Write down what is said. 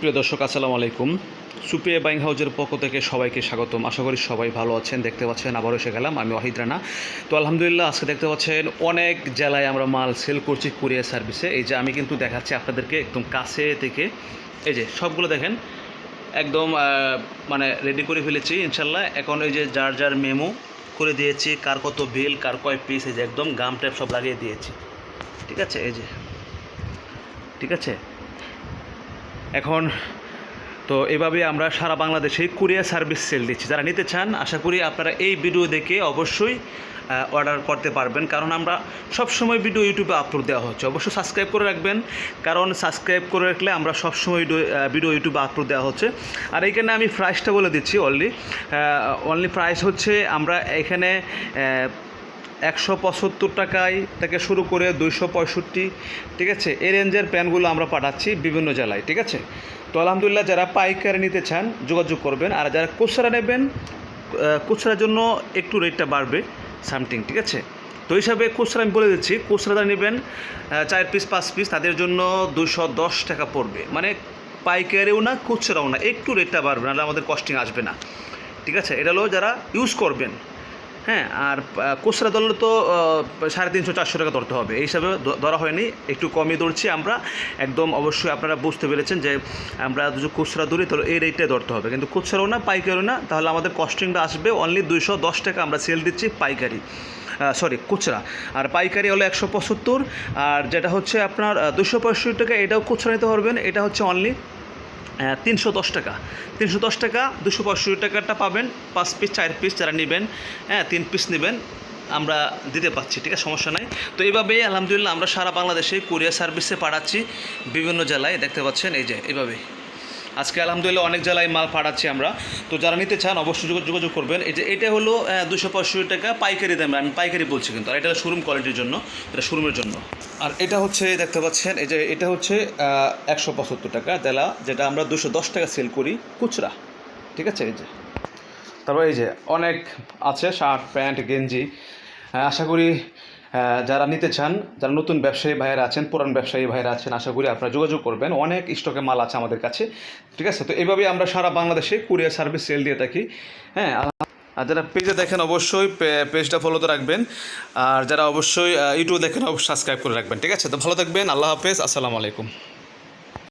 প্রিয় দর্শক, আসসালামু আলাইকুম। সুপ্রিয়া বাইং হাউজের পক্ষ থেকে সবাইকে স্বাগতম। আশা করি সবাই ভালো আছেন। দেখতে পাচ্ছেন, আবারও এসে গেলাম আমি ওয়াহিদ রানা। তো আলহামদুলিল্লাহ, আজকে দেখতে পাচ্ছেন অনেক জেলায় আমরা মাল সেল করছি কুরিয়ার সার্ভিসে। এই যে আমি কিন্তু দেখাচ্ছি আপনাদেরকে একদম কাছে থেকে। এই যে সবগুলো দেখেন, একদম মানে রেডি করে ফেলেছি ইনশাল্লাহ এখন এই যে যার যার মেমো করে দিয়েছি, কার কত বিল কার কয় পিস এই যে একদম গাম টাইপ সব লাগিয়ে দিয়েছি। ঠিক আছে, এই যে। ঠিক আছে? এখন তো এভাবে আমরা সারা বাংলাদেশে কুরিয়ার সার্ভিস সেল দিচ্ছি। যারা নিতে চান, আশা করি আপনারা এই ভিডিও দেখে অবশ্যই অর্ডার করতে পারবেন। কারণ আমরা সবসময় ভিডিও ইউটিউবে আপলোড দেওয়া হচ্ছে। অবশ্যই সাবস্ক্রাইব করে রাখবেন। কারণ সাবস্ক্রাইব করে রাখলে আমরা সবসময় ভিডিও ইউটিউবে আপলোড দেওয়া হচ্ছে। আর এইখানে আমি প্রাইসটা বলে দিচ্ছি অনলি অনলি প্রাইস হচ্ছে আমরা এখানে একশো পঁচাত্তর টাকায় থেকে শুরু করে দুইশো পঁয়ষট্টি, ঠিক আছে? এই রেঞ্জের প্যানগুলো আমরা পাঠাচ্ছি বিভিন্ন জেলায়, ঠিক আছে? তো আলহামদুলিল্লাহ যারা পাইকারি নিতে চান, যোগাযোগ করবেন। আর যারা খুচরা নেবেন খুচরার জন্য একটু রেটটা বাড়বে, সামথিং, ঠিক আছে? তো হিসাবে খুচরা আমি বলে দিচ্ছি খুচরা যারা নেবেন চার পিস, পাঁচ পিস, তাদের জন্য দুশো দশ টাকা পড়বে। মানে পাইকারিও না, খুচরাও না, একটু রেটটা বাড়বে, নাহলে আমাদের কস্টিং আসবে না, ঠিক আছে? এটা হলো যারা ইউজ করবেন। হ্যাঁ আর খুচরা ধরলে তো সাড়ে তিনশো, চারশো টাকা ধরতে হবে। এই হিসাবে ধরা হয়নি। একটু কমই ধরছি আমরা। একদম অবশ্যই আপনারা বুঝতে পেরেছেন যে আমরা যদি খুচরা ধরি, তাহলে এই রেটটাই ধরতে হবে। কিন্তু খুচরাও না, পাইকারিও না, তাহলে আমাদের কস্টিংটা আসবে অনলি দুইশো দশ টাকা আমরা সেল দিচ্ছি পাইকারি। সরি খুচরা। আর পাইকারি হলো একশো পঁচাত্তর। আর যেটা হচ্ছে আপনার দুশো পঁয়ষট্টি টাকা, এটাও খুচরা নিতে পারবেন। এটা হচ্ছে অনলি তিনশো দশ টাকা। তিনশো দশ টাকা, দুশো পঁয়ষট্টি টাকাটা পাবেন। পাঁচ পিস চার পিস যারা নেবেন হ্যাঁ তিন পিস নেবেন, আমরা দিতে পারছি ঠিক আছে? সমস্যা নাই। তো এইভাবেই আলহামদুলিল্লাহ, আমরা সারা বাংলাদেশে কুরিয়ার সার্ভিসে পাঠাচ্ছি। বিভিন্ন জেলায়, দেখতে পাচ্ছেন, এই যে এইভাবেই আজকে আলহামদুলিল্লাহ অনেক জেলায় মাল পাঠাচ্ছি আমরা। তো যারা নিতে চান অবশ্যই যোগা- যোগাযোগ করবেন। এই যে এটা হলো দুশো পঁয়ষট্টি টাকা পাইকারি দামে। আমি পাইকারি বলছি কিন্তু, আর এটা শোরুম কোয়ালিটির জন্য, এটা শোরুমের জন্য। আর এটা হচ্ছে, দেখতে পাচ্ছেন, এই যে এটা হচ্ছে একশো পঁচাত্তর টাকা জেলা যেটা আমরা দুশো দশ টাকা সেল করি খুচরা। ঠিক আছে, এই যে। তারপর এই যে অনেক আছে, শার্ট, প্যান্ট, গেঞ্জি। আশা করি যারা নিতে চান, যারা নতুন ব্যবসায়ী ভাইয়েরা আছেন, পুরান ব্যবসায়ী ভাইয়েরা আছেন, আশা করি আপনারা যোগাযোগ করবেন। অনেক স্টকে মাল আছে আমাদের কাছে, ঠিক আছে? তো এইভাবেই আমরা সারা বাংলাদেশে কুরিয়ার সার্ভিস সেল দিয়ে থাকি হ্যাঁ? আর- যারা পেজে দেখেন, অবশ্যই পেজটা ফলো তো রাখবেন। আর যারা অবশ্যই ইউটিউব দেখেন, অবশ্যই সাবস্ক্রাইব করে রাখবেন, ঠিক আছে? তো ভালো থাকবেন, আল্লাহ হাফেজ, আসসালামু আলাইকুম।